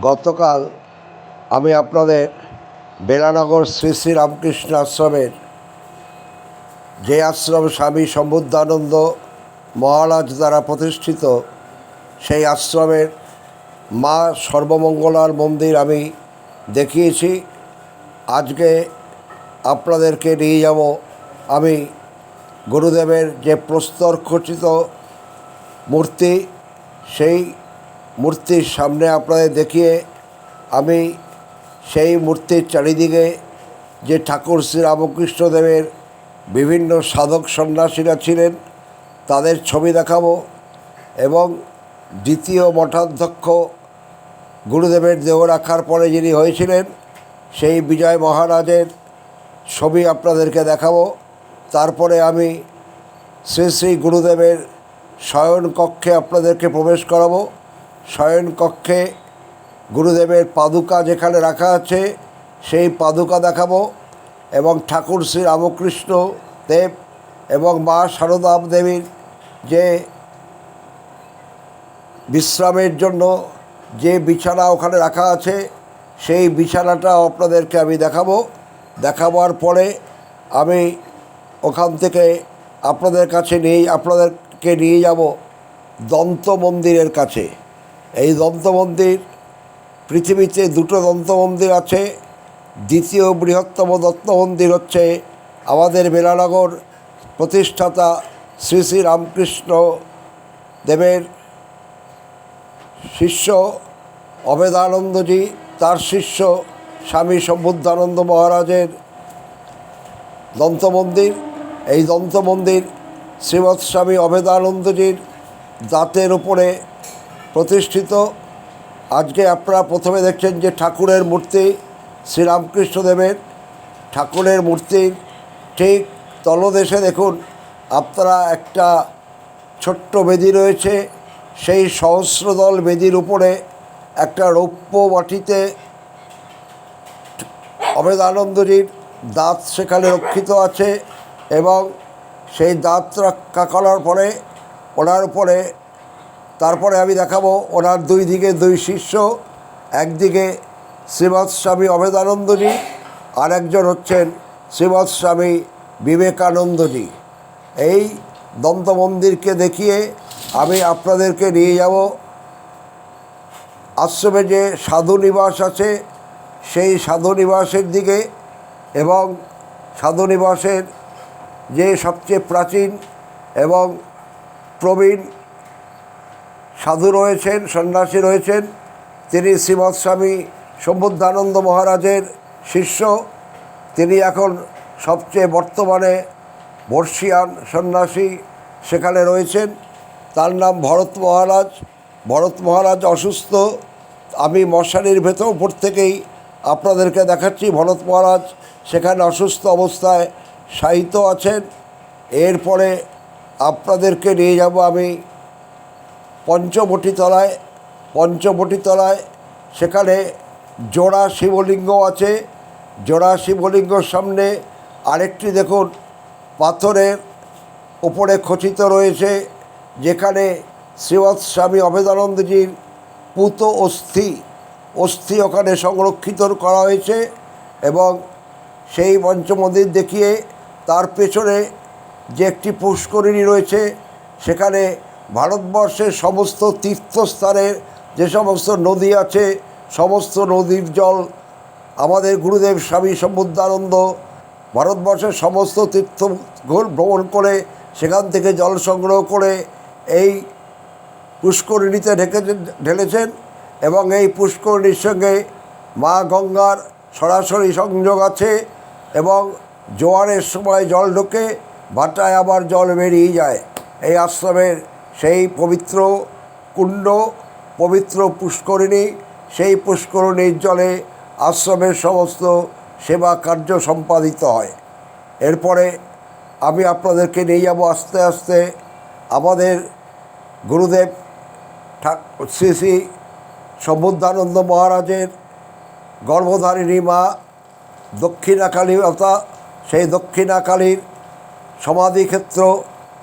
গতকাল আমি আপনাদের বেলানগর শ্রী শ্রী রামকৃষ্ণ আশ্রমের যে আশ্রম স্বামী সম্বুদ্ধানন্দ মহারাজ দ্বারা প্রতিষ্ঠিত, সেই আশ্রমের মা সর্বমঙ্গলার মন্দির আমি দেখিয়েছি। আজকে আপনাদেরকে নিয়ে যাব আমি গুরুদেবের যে প্রস্তর খচিত মূর্তি, সেই মূর্তির সামনে আপনাদের দেখিয়ে আমি সেই মূর্তির চারিদিকে যে ঠাকুর শ্রী রামকৃষ্ণদেবের বিভিন্ন সাধক সন্ন্যাসীরা ছিলেন, তাদের ছবি দেখাবো এবং দ্বিতীয় মঠাধ্যক্ষ গুরুদেবের দেহ রাখার পরে যিনি হয়েছিলেন, সেই বিজয় মহারাজের ছবি আপনাদেরকে দেখাবো। তারপরে আমি শ্রী শ্রী গুরুদেবের শয়ন কক্ষে আপনাদেরকে প্রবেশ করাবো। শয়ন কক্ষে গুরুদেবের পাদুকা যেখানে রাখা আছে, সেই পাদুকা দেখাবো এবং ঠাকুর শ্রী রামকৃষ্ণ দেব এবং মা শারদা দেবীর যে বিশ্রামের জন্য যে বিছানা ওখানে রাখা আছে, সেই বিছানাটাও আপনাদেরকে আমি দেখাবো। দেখাবার পরে আমি ওখান থেকে আপনাদের কাছে নিয়ে, আপনাদেরকে নিয়ে যাব দন্ত মন্দিরের কাছে। এই দন্ত মন্দির পৃথিবীতে দুটো দন্ত মন্দির আছে। দ্বিতীয় বৃহত্তম দত্ত মন্দির হচ্ছে আমাদের বেলানগর প্রতিষ্ঠাতা শ্রী শ্রী রামকৃষ্ণ দেবের শিষ্য অবেদানন্দজি, তার শিষ্য স্বামী সম্বুদ্ধানন্দ মহারাজের দন্ত মন্দির এই দন্ত মন্দির শ্রীমৎ স্বামী অবেদানন্দজির দাঁতের উপরে প্রতিষ্ঠিত। আজকে আপনারা প্রথমে দেখছেন যে ঠাকুরের মূর্তি শ্রীরামকৃষ্ণদেবের ঠাকুরের মূর্তির ঠিক তলদেশে দেখুন, আপনারা একটা ছোট্ট বেদি রয়েছে, সেই সহস্রদল বেদির উপরে একটা রৌপ্য মাটিতে অবেদানন্দজির দাঁত সেখানে রক্ষিত আছে এবং সেই দাঁত রক্ষা করার পরে, ওনার উপরে তারপরে আমি দেখাবো ওনার দুই দিকে দুই শিষ্য, একদিকে শ্রীমৎ স্বামী আর একজন হচ্ছেন শ্রীমৎ স্বামী বিবেকানন্দজি এই দন্ত মন্দিরকে দেখিয়ে আমি আপনাদেরকে নিয়ে যাব। আশ্রমে যে সাধু নিবাস আছে, সেই সাধু নিবাসের দিকে এবং সাধু নিবাসের যে সবচেয়ে প্রাচীন এবং প্রবীণ সাধু রয়েছেন, সন্ন্যাসী রয়েছেন। তিনি শ্রীমৎ স্বামী সম্বুদ্ধানন্দ মহারাজের শিষ্য। তিনি এখন সবচেয়ে বর্তমানে বর্ষিয়ান সন্ন্যাসী সেখানে রয়েছেন। তার নাম ভরত মহারাজ। ভরত মহারাজ অসুস্থ। আমি মশারির ভেতর উপর থেকেই আপনাদেরকে দেখাচ্ছি। ভরত মহারাজ সেখানে অসুস্থ অবস্থায় শায়িত আছেন। এরপরে আপনাদেরকে নিয়ে যাব আমি পঞ্চবটি তলায় পঞ্চবটি তলায় সেখানে জোড়া শিবলিঙ্গ আছে। জোড়া শিবলিঙ্গর সামনে আরেকটি দেখুন, পাথরের উপরে খচিত রয়েছে, যেখানে শ্রীমৎ স্বামী অভেদানন্দজির পুত অস্থি অস্থি ওখানে সংরক্ষিত করা হয়েছে এবং সেই পঞ্চমন্দির দেখিয়ে তার পেছনে যে একটি পুষ্করিণী রয়েছে, সেখানে ভারতবর্ষের সমস্ত তীর্থস্থানের যে সমস্ত নদী আছে, সমস্ত নদীর জল, আমাদের গুরুদেব স্বামী সমুদ্রানন্দ ভারতবর্ষের সমস্ত তীর্থ ভ্রমণ করে, সেখান থেকে জল সংগ্রহ করে এই পুষ্করিণীতে ঢেকে ঢেলেছেন এবং এই পুষ্করিণীর সঙ্গে মা গঙ্গার সরাসরি সংযোগ আছে এবং জোয়ারের সময় জল ঢোকে, ভাটায় আবার জল বেরিয়ে যায়। এই আশ্রমের সেই পবিত্র কুণ্ড, পবিত্র পুষ্করিণী, সেই পুষ্করিণীর জলে আশ্রমের সমস্ত সেবা কার্য সম্পাদিত হয়। এরপরে আমি আপনাদেরকে নিয়ে যাব আস্তে আস্তে আমাদের গুরুদেব শ্রী শ্রী সম্বুদ্ধানন্দ মহারাজের গর্ভধারিণী মা দক্ষিণাকালী মাতা সেই দক্ষিণাকালীর সমাধিক্ষেত্র,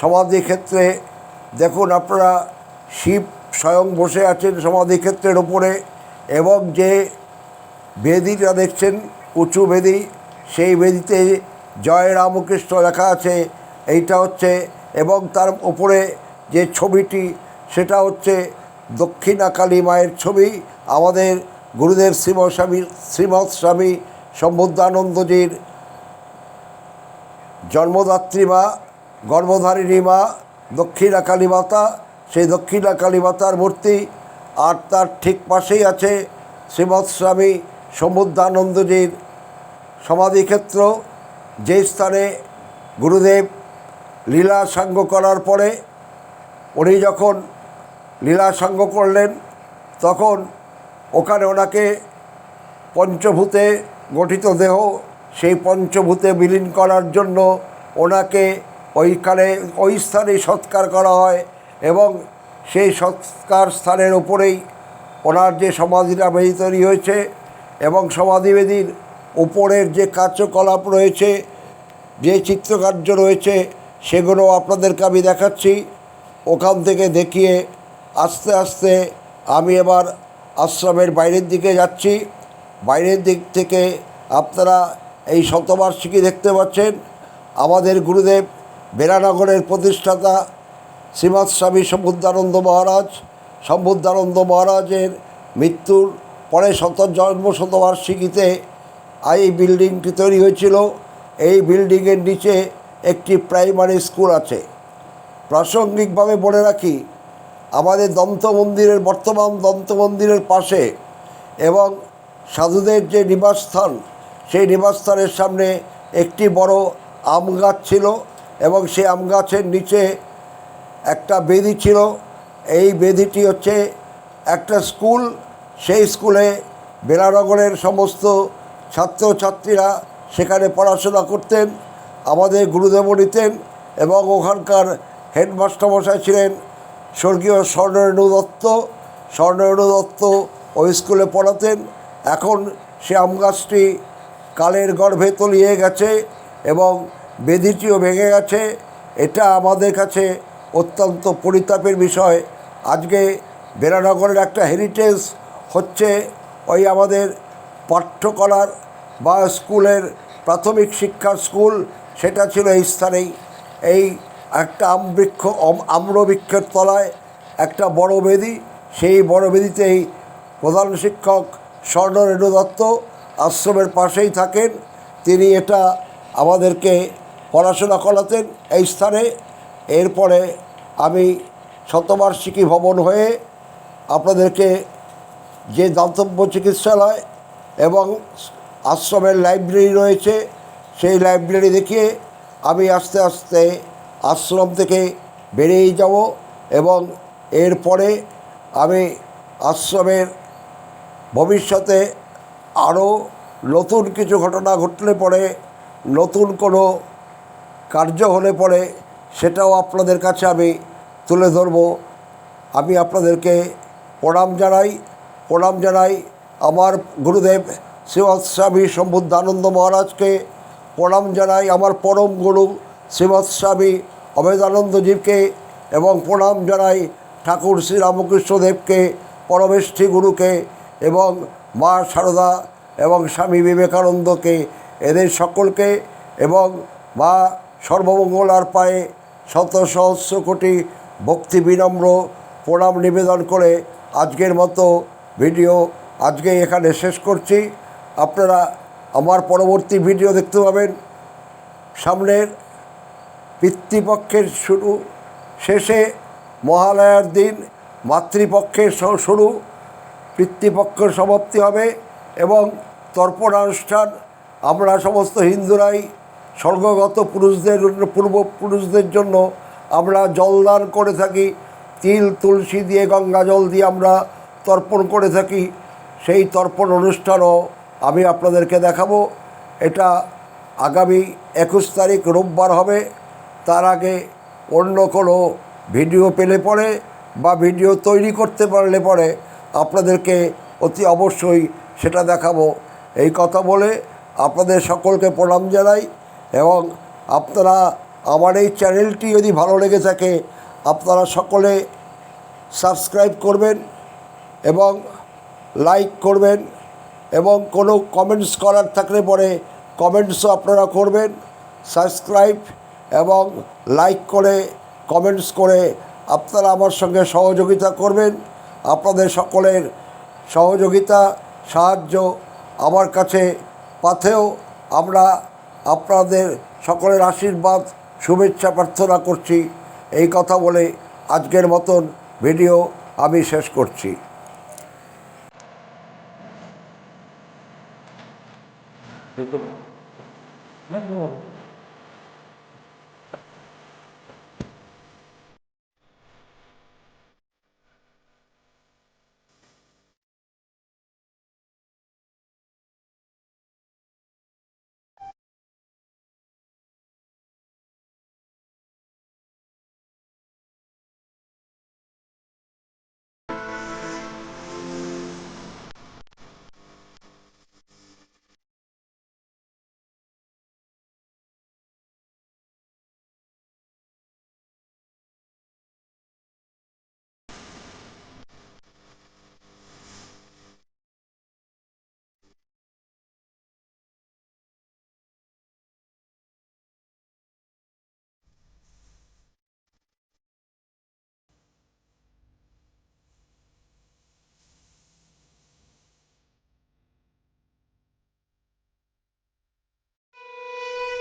সমাধিক্ষেত্রে দেখুন আপনারা শিব স্বয়ং বসে আছেন সমাধিক্ষেত্রের উপরে এবং যে বেদিটা দেখছেন, উঁচু বেদি, সেই বেদিতে জয় রামকৃষ্ণ লেখা আছে, এইটা হচ্ছে এবং তার উপরে যে ছবিটি, সেটা হচ্ছে দক্ষিণা কালী মায়ের ছবি, আমাদের গুরুদেব শ্রীম স্বামী শ্রীমৎ স্বামী সম্বুদ্ধানন্দজির জন্মদাত্রী মা, গর্ভধারিণী মা দক্ষিণা কালী মাতা, সেই দক্ষিণা কালী মাতার মূর্তি আর তার ঠিক পাশেই আছে শ্রীমৎ স্বামী সমুদ্রানন্দজির সমাধিক্ষেত্র। যে স্থানে গুরুদেব লীলা সাঙ্গ করার পরে উনি যখন লীলা সাঙ্গ করলেন, তখন ওখানে ওনাকে পঞ্চভূতে গঠিত দেহ, সেই পঞ্চভূতে বিলীন করার জন্য ওনাকে ওইখানে ওই স্থানে সৎকার করা হয় এবং সেই সৎকার স্থানের উপরেই ওনার যে সমাধিটা বেদি তৈরি হয়েছে এবং সমাধি সমাধিবেদির উপরের যে কার্যকলাপ রয়েছে, যে চিত্রকার্য রয়েছে, সেগুলো আপনাদেরকে আমি দেখাচ্ছি। ওখান থেকে দেখিয়ে আস্তে আস্তে আমি এবার আশ্রমের বাইরের দিকে যাচ্ছি। বাইরের দিক থেকে আপনারা এই শতবার্ষিকী দেখতে পাচ্ছেন। আমাদের গুরুদেব বেরানগরের প্রতিষ্ঠাতা শ্রীমৎ স্বামী সম্বুদ্ধানন্দ মহারাজ, সম্বুদ্ধানন্দ মহারাজের মৃত্যুর পরে শত জন্ম শতবার্ষিকীতে এই বিল্ডিংটি তৈরি হয়েছিল। এই বিল্ডিংয়ের নিচে একটি প্রাইমারি স্কুল আছে। প্রাসঙ্গিকভাবে বলে রাখি, আমাদের দন্ত মন্দিরের, বর্তমান দন্ত মন্দিরের পাশে এবং সাধুদের যে নিবাসস্থান, সেই নিবাসস্থানের সামনে একটি বড় আম গাছ ছিল। এবং সেই আম গাছের নিচে একটা বেদি ছিল। এই বেদিটি হচ্ছে একটা স্কুল। সেই স্কুলে বেলানগরের সমস্ত ছাত্রছাত্রীরা সেখানে পড়াশোনা করতেন, আমাদের গুরুদেব নিতেন এবং ওখানকার হেডমাস্টার মশাই ছিলেন স্বর্গীয় স্বর্ণরেণু দত্ত। স্বর্ণরেণু দত্ত ওই স্কুলে পড়াতেন। এখন সে আম গাছটি কালের গর্ভে তলিয়ে গেছে এবং বেদিটিও ভেঙে গেছে। এটা আমাদের কাছে অত্যন্ত পরিতাপের বিষয়। আজকে বেরানগরের একটা হেরিটেজ হচ্ছে ওই আমাদের পাঠ্যকলার বা স্কুলের প্রাথমিক শিক্ষার স্কুল, সেটা ছিল এই স্থানেই। এই একটা আমবৃক্ষ আম্রবৃক্ষের তলায় একটা বড় বেদি। সেই বড় বেদিতেই প্রধান শিক্ষক স্বর্ণরেণু দত্ত আশ্রমের পাশেই থাকেন। তিনি এটা আমাদেরকে পড়াশোনা করাতেন এই স্থানে। এরপরে আমি শতবার্ষিকী ভবন হয়ে আপনাদেরকে যে দাতব্য চিকিৎসালয় এবং আশ্রমের লাইব্রেরি রয়েছে, সেই লাইব্রেরি দেখিয়ে আমি আস্তে আস্তে আশ্রম থেকে বেরিয়ে যাব এবং এরপরে আমি আশ্রমের ভবিষ্যতে আরও নতুন কিছু ঘটনা ঘটলে পরে নতুন কোনো কার্য হলে পরে সেটাও আপনাদের কাছে আমি তুলে ধরব। আমি আপনাদেরকে প্রণাম জানাই প্রণাম জানাই আমার গুরুদেব শ্রীমৎ স্বামী সম্বুদ্ধানন্দ মহারাজকে। প্রণাম জানাই আমার পরম গুরু শ্রীমৎ স্বামী অভেদানন্দজীবকে এবং প্রণাম জানাই ঠাকুর শ্রী রামকৃষ্ণদেবকে পরমেষ্ঠী গুরুকে এবং মা সারদা এবং স্বামী বিবেকানন্দকে, এদের সকলকে এবং মা সর্বমঙ্গলার পায়ে শত সহস্র কোটি ভক্তি বিনম্র প্রণাম নিবেদন করে আজকের মতো ভিডিও আজকে এখানে শেষ করছি। আপনারা আমার পরবর্তী ভিডিও দেখতে পাবেন। সামনের পিতৃপক্ষের শুরু, শেষে মহালয়ার দিন মাতৃপক্ষের শুরু পিতৃপক্ষের সমাপ্তি হবে এবং তর্পণানুষ্ঠান, আমরা সমস্ত হিন্দুরাই স্বর্গগত পুরুষদের পূর্বপুরুষদের জন্য আমরা জলদান করে থাকি। তিল, তুলসী দিয়ে, গঙ্গা জল দিয়ে আমরা তর্পণ করে থাকি। সেই তর্পণ অনুষ্ঠানও আমি আপনাদেরকে দেখাবো। এটা আগামী একুশ তারিখ রোববার হবে। তার আগে অন্য কোনো ভিডিও পেলে পরে বা ভিডিও তৈরি করতে পারলে পরে আপনাদেরকে অতি অবশ্যই সেটা দেখাবো। এই কথা বলে আপনাদের সকলকে প্রণাম জানাই। এবং আপনারা আমার এই চ্যানেলটি যদি ভালো লেগে থাকে, আপনারা সকলে সাবস্ক্রাইব করবেন এবং লাইক করবেন এবং কোনো কমেন্টস করার থাকলে পরে কমেন্টসও আপনারা করবেন। সাবস্ক্রাইব এবং লাইক করে, কমেন্টস করে আপনারা আমার সঙ্গে সহযোগিতা করবেন। আপনাদের সকলের সহযোগিতা, সাহায্য আমার কাছে পাথেও আমরা আপনাদের সকলের আশীর্বাদ, শুভেচ্ছা প্রার্থনা করছি। এই কথা বলে আজকের মতন ভিডিও আমি শেষ করছি।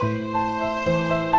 Música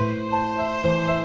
うん。